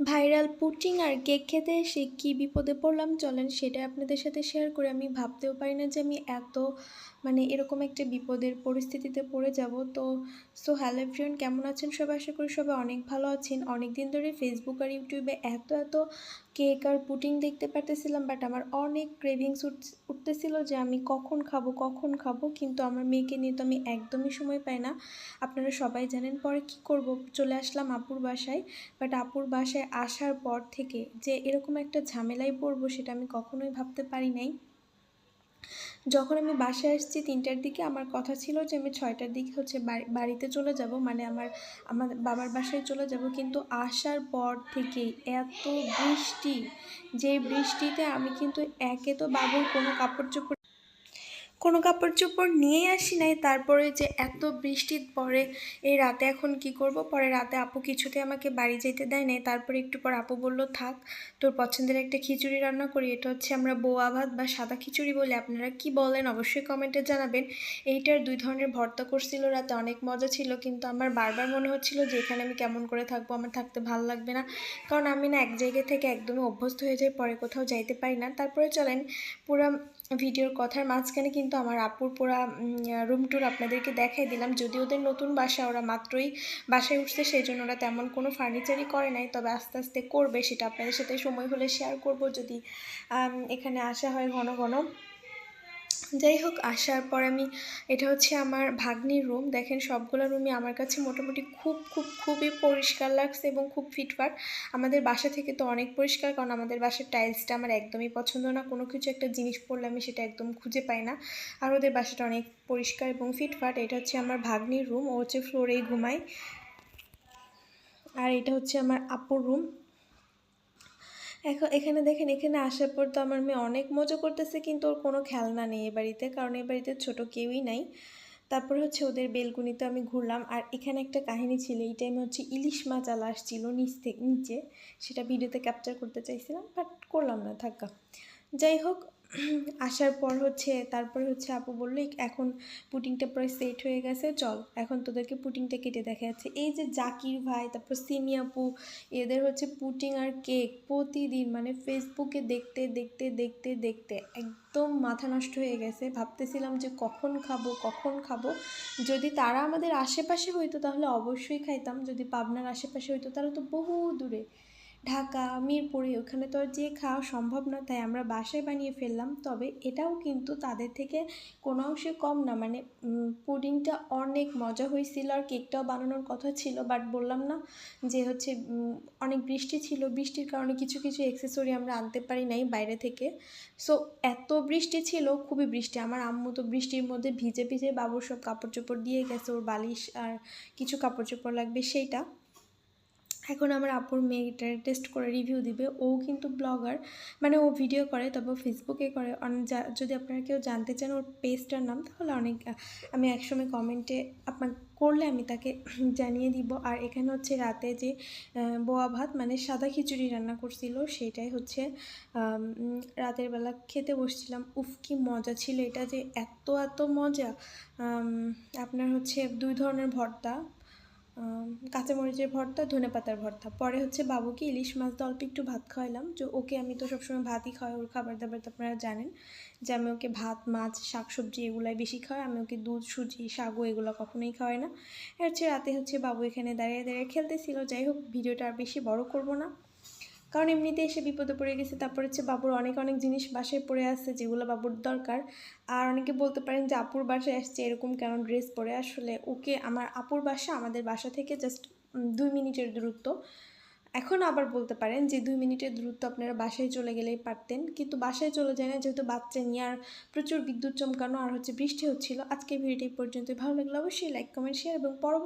Viral putting আর cake খেতে এসে কী বিপদে পড়লাম চলেন সেটা আপনাদের সাথে শেয়ার করে। আমি ভাবতেও পারি না যে আমি এত মানে এরকম একটা বিপদের পরিস্থিতিতে পড়ে যাব। তো সো হ্যালো ফ্রেন্ড কেমন আছেন সবাই? আশা করি সবাই অনেক ভালো আছেন। অনেক দিন ধরে ফেসবুক আর ইউটিউবে এত এত কেক আর পুটিং দেখতে পারতেছিলাম বাট আমার অনেক ক্রেভিংস উঠতেছিল যে আমি কখন খাব কখন খাব, কিন্তু আমার মেয়েকে নিয়ে তো আমি একদমই সময় পাই না। আপনারা সবাই জানেন পরে কি করব। চলে আসলাম আপুর বাসায় বাট আপুর বাসায় আসার পর থেকে যে এরকম একটা ঝামেলায় পড়ব সেটা আমি কখনোই ভাবতে পারি নাই। যখন আমি বাসায় আসছি তিনটার দিকে আমার কথা ছিল যে আমি ছয়টার দিকে হচ্ছে বাড়িতে চলে যাব মানে আমার আমার বাবার বাসায় চলে যাব, কিন্তু আসার পর থেকেই এত বৃষ্টি, যে বৃষ্টিতে আমি কিন্তু একে তো বাবুর কোনো কাপড় চোপড় কোনো কাপড় চোপড় নিয়ে আসি নাই। তারপরে যে এত বৃষ্টির পরে এই রাতে এখন কি করব? পরে রাতে আপু কিছুতে আমাকে বাড়ি যেতে দেয় নাই। তারপরে একটু পর আপু বলল, থাক, তোর পছন্দের একটা খিচুড়ি রান্না করি। এটা হচ্ছে আমরা বোয়া ভাত বা সাদা খিচুড়ি বলে আপনারা কি বলেন? অবশ্যই কমেন্টে জানাবেন। এইটার দুই ধরনের ভর্তা করছিল রাতে, অনেক মজা ছিল, কিন্তু আমার বারবার মনে হচ্ছিল যে এখানে আমি কেমন করে থাকব, আমার থাকতে ভালো লাগবে না। কারণ আমি না এক জায়গা থেকে একদমই অভ্যস্ত হয়ে যাই, পরে কোথাও যাইতে পারি না। তারপরে চলেন পুরো ভিডিওর কথার মাঝখানে, কিন্তু আমার আপুর পোড়া রুম টুর আপনাদেরকে দেখাই দিলাম। যদি ওদের নতুন বাসা, ওরা মাত্রই বাসায় উঠছে, সেই জন্য ওরা তেমন কোনো ফার্নিচারই করে নাই। তবে আস্তে আস্তে করবে, সেটা আপনাদের সাথে সময় হলে শেয়ার করব। যদি এখানে আসা হয় ঘন ঘন। যাই হোক, আসার পর আমি, এটা হচ্ছে আমার ভাগ্নির রুম দেখেন, সবগুলো রুমই আমার কাছে মোটামুটি খুব খুব, খুবই পরিষ্কার লাগছে এবং খুব ফিটফাট আমাদের বাসা থেকে তো অনেক পরিষ্কার, কারণ আমাদের বাসার টাইলসটা আমার একদমই পছন্দ না। কোনো কিছু একটা জিনিস পড়লে আমি সেটা একদম খুঁজে পাই না। আর ওদের বাসাটা অনেক পরিষ্কার এবং ফিটফাট এটা হচ্ছে আমার ভাগ্নির রুম ও হচ্ছে ফ্লোরেই ঘুমায়। আর এটা হচ্ছে আমার আপুর রুম এখন, এখানে দেখেন, এখানে আসার পর তো আমার মেয়ে অনেক মজা করতেছে, কিন্তু ওর কোনো খেলনা নেই এ বাড়িতে। কারণ এ বাড়িতে ছোটো কেউই নাই। তারপর হচ্ছে ওদের বেলকুনিতে আমি ঘুরলাম। আর এখানে একটা কাহিনী ছিল, এই টাইমে হচ্ছে ইলিশ মাছ আলা আসছিল নিচ থেকে, নিচে। সেটা ভিডিওতে ক্যাপচার করতে চাইছিলাম বাট করলাম না থাকা যাই হোক আসার পর হচ্ছে, তারপর হচ্ছে আপু বলল এখন পুটিংটা প্রায় সেট হয়ে গেছে, চল, এখন তোদেরকে পুটিংটা কেটে দেখা যাচ্ছে। এই যে জাকির ভাই, তারপর সিমি আপু, এদের হচ্ছে পুটিং আর কেক প্রতিদিন মানে ফেসবুকে দেখতে দেখতে দেখতে দেখতে একদম মাথা নষ্ট হয়ে গেছে। ভাবতেছিলাম যে কখন খাব কখন খাব? যদি তারা আমাদের আশেপাশে হইতো, তাহলে অবশ্যই খাইতাম। যদি পাবনার আশেপাশে হইতো তাহলে তো বহু দূরে। ঢাকা, মিরপুরে ওখানে তো আর যেয়ে খাওয়া সম্ভব না, তাই আমরা বাসায় বানিয়ে ফেললাম। তবে এটাও কিন্তু তাদের থেকে কোনো অংশে কম না মানে পুডিংটা অনেক মজা হয়েছিল আর কেকটাও বানানোর কথা ছিল বাট বললাম না যে হচ্ছে অনেক বৃষ্টি ছিল। বৃষ্টির কারণে কিছু কিছু অ্যাক্সেসরি আমরা আনতে পারি নাই বাইরে থেকে। সো এত বৃষ্টি ছিল, খুবই বৃষ্টি। আমার আম্মু তো বৃষ্টির মধ্যে ভিজে ভিজে বাবুর সব কাপড় চোপড় দিয়ে গেছে, ওর বালিশ আর কিছু কাপড় চোপড় লাগবে সেইটা। এখন আমার আপুর মেয়েটার টেস্ট করে রিভিউ দিবে। ও কিন্তু ব্লগার মানে ও ভিডিও করে তবে ফেসবুকে করে। যদি আপনারা কেউ জানতে চান ওর পেজটার নাম, তাহলে অনেক আমি একসময় কমেন্টে আপনার, করলে আমি তাকে জানিয়ে দিব। আর এখানে হচ্ছে রাতে যে বোয়া ভাত মানে সাদা খিচুড়ি রান্না করছিল, সেটাই হচ্ছে রাতের বেলা খেতে বসছিলাম। উফ, কি মজা ছিল এটা যে, এত এত মজা। আপনার হচ্ছে দুই ধরনের ভর্তা। কাঁচামরিচের ভর্তা ধনে পাতার ভর্তা। পরে হচ্ছে বাবুকে ইলিশ মাছ অল্প একটু ভাত খাওয়াইলাম। যে ওকে আমি তো সবসময় ভাতই খাওয়াই, ওর খাবার দাবার তো আপনারা জানেন। যে আমি ওকে ভাত, মাছ, শাকসবজি এগুলাই বেশি খাওয়াই। আমি ওকে দুধ, সুজি শাগু এগুলো কখনোই খাওয়াই না। হচ্ছে রাতে হচ্ছে বাবু এখানে দাঁড়িয়ে দাঁড়িয়ে খেলতেছিল। যাই হোক, ভিডিওটা আর বেশি বড় করব না। কারণ এমনিতে এসে বিপদে পড়ে গেছে। তারপর হচ্ছে বাবুর অনেক অনেক জিনিস বাসায় পড়ে আসছে যেগুলো বাবুর দরকার। আর অনেকে বলতে পারেন যে, আপুর বাসায় আসছে, এরকম কেন ড্রেস পরে? আসলে ওকে, আমার আপুর বাসা আমাদের বাসা থেকে জাস্ট দুই মিনিটের দূরত্ব। এখন আবার বলতে পারেন যে, দুই মিনিটের দূরত্ব আপনারা বাসায় চলে গেলেই পারতেন। কিন্তু বাসায় চলে যায় না, যেহেতু বাচ্চা নিয়ে আর প্রচুর বিদ্যুৎ চমকানো আর হচ্ছে বৃষ্টি হচ্ছিল। আজকে ভিডিওটি পর্যন্ত ভালো লাগলে অবশ্যই লাইক কমেন্ট শেয়ার এবং পরবর্তী